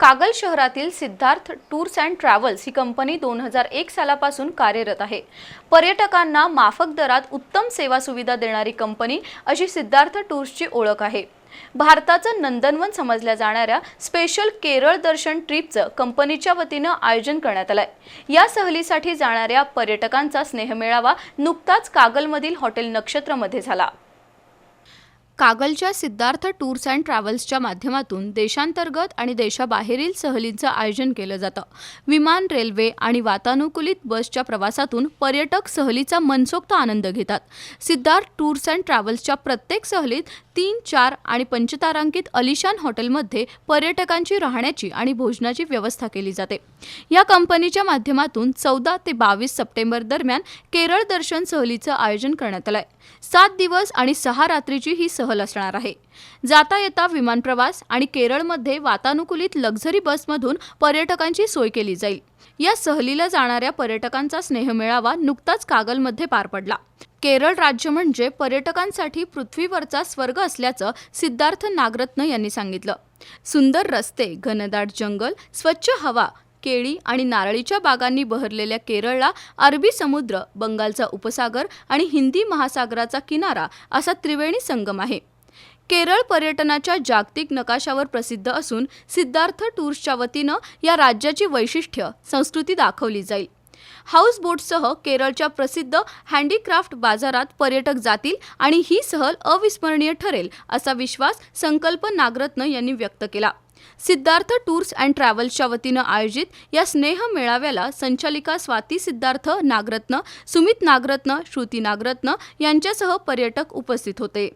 कागल शहरातील Siddharth tours and travels ही company दोन हजार एक सालापासून कार्यरत आहे. पर्यटकांना माफक दरात उत्तम सेवा सुविधा देणारी कंपनी अशी सिद्धार्थ टूर्सची ओळख आहे. भारताचं नंदनवन समजल्या जाणाऱ्या स्पेशल केरळ दर्शन ट्रिपचं कंपनीच्या वतीनं आयोजन करण्यात आलंय. या सहलीसाठी जाणाऱ्या पर्यटकांचा स्नेहमेळावा नुकताच कागलमधील हॉटेल नक्षत्रमध्ये झाला. कागलच्या सिद्धार्थ टूर्स अँड ट्रॅव्हल्सच्या माध्यमातून देशांतर्गत आणि देशाबाहेरील सहलींचं आयोजन केलं जातं. विमान रेल्वे आणि वातानुकूलित बसच्या प्रवासातून पर्यटक सहलीचा मनसोक्त आनंद घेतात. सिद्धार्थ टूर्स अँड ट्रॅव्हल्सच्या प्रत्येक सहलीत तीन चार आणि पंचतारांकित अलिशान हॉटेलमध्ये पर्यटकांची राहण्याची आणि भोजनाची व्यवस्था केली जाते. या कंपनीच्या माध्यमातून चौदा ते बावीस सप्टेंबर दरम्यान केरळ दर्शन सहलीचं आयोजन करण्यात आलंय. सात दिवस आणि सहा रात्रीची ही सहल असणार आहे. जाता येता विमान प्रवास आणि केरळमध्ये वातानुकूलित लक्झरी बसमधून पर्यटकांची सोय केली जाईल. या सहलीला जाणाऱ्या पर्यटकांचा स्नेहमेळावा नुकताच कागलमध्ये पार पडला. केरळ राज्य म्हणजे पर्यटकांसाठी पृथ्वीवरचा स्वर्ग असल्याचं सिद्धार्थ नागरत्न यांनी सांगितलं. सुंदर रस्ते घनदाट जंगल स्वच्छ हवा केळी आणि नारळीच्या बागांनी बहरलेल्या केरळला अरबी समुद्र बंगालचा उपसागर आणि हिंदी महासागराचा किनारा असा त्रिवेणी संगम आहे. केरळ पर्यटनाच्या जागतिक नकाशावर प्रसिद्ध असून सिद्धार्थ टूर्सच्या वतीनं या राज्याची वैशिष्ट्य संस्कृती दाखवली जाईल. हाऊस बोटसह केरळच्या प्रसिद्ध हँडीक्राफ्ट बाजारात पर्यटक जातील आणि ही सहल अविस्मरणीय ठरेल असा विश्वास संकल्प नागरत्न यांनी व्यक्त केला. सिद्धार्थ टूर्स अँड ट्रॅव्हल्सच्या वतीनं आयोजित या स्नेह मेळाव्याला संचालिका स्वाती सिद्धार्थ नागरत्न सुमित नागरत्न श्रुती नागरत्न यांच्यासह पर्यटक उपस्थित होते.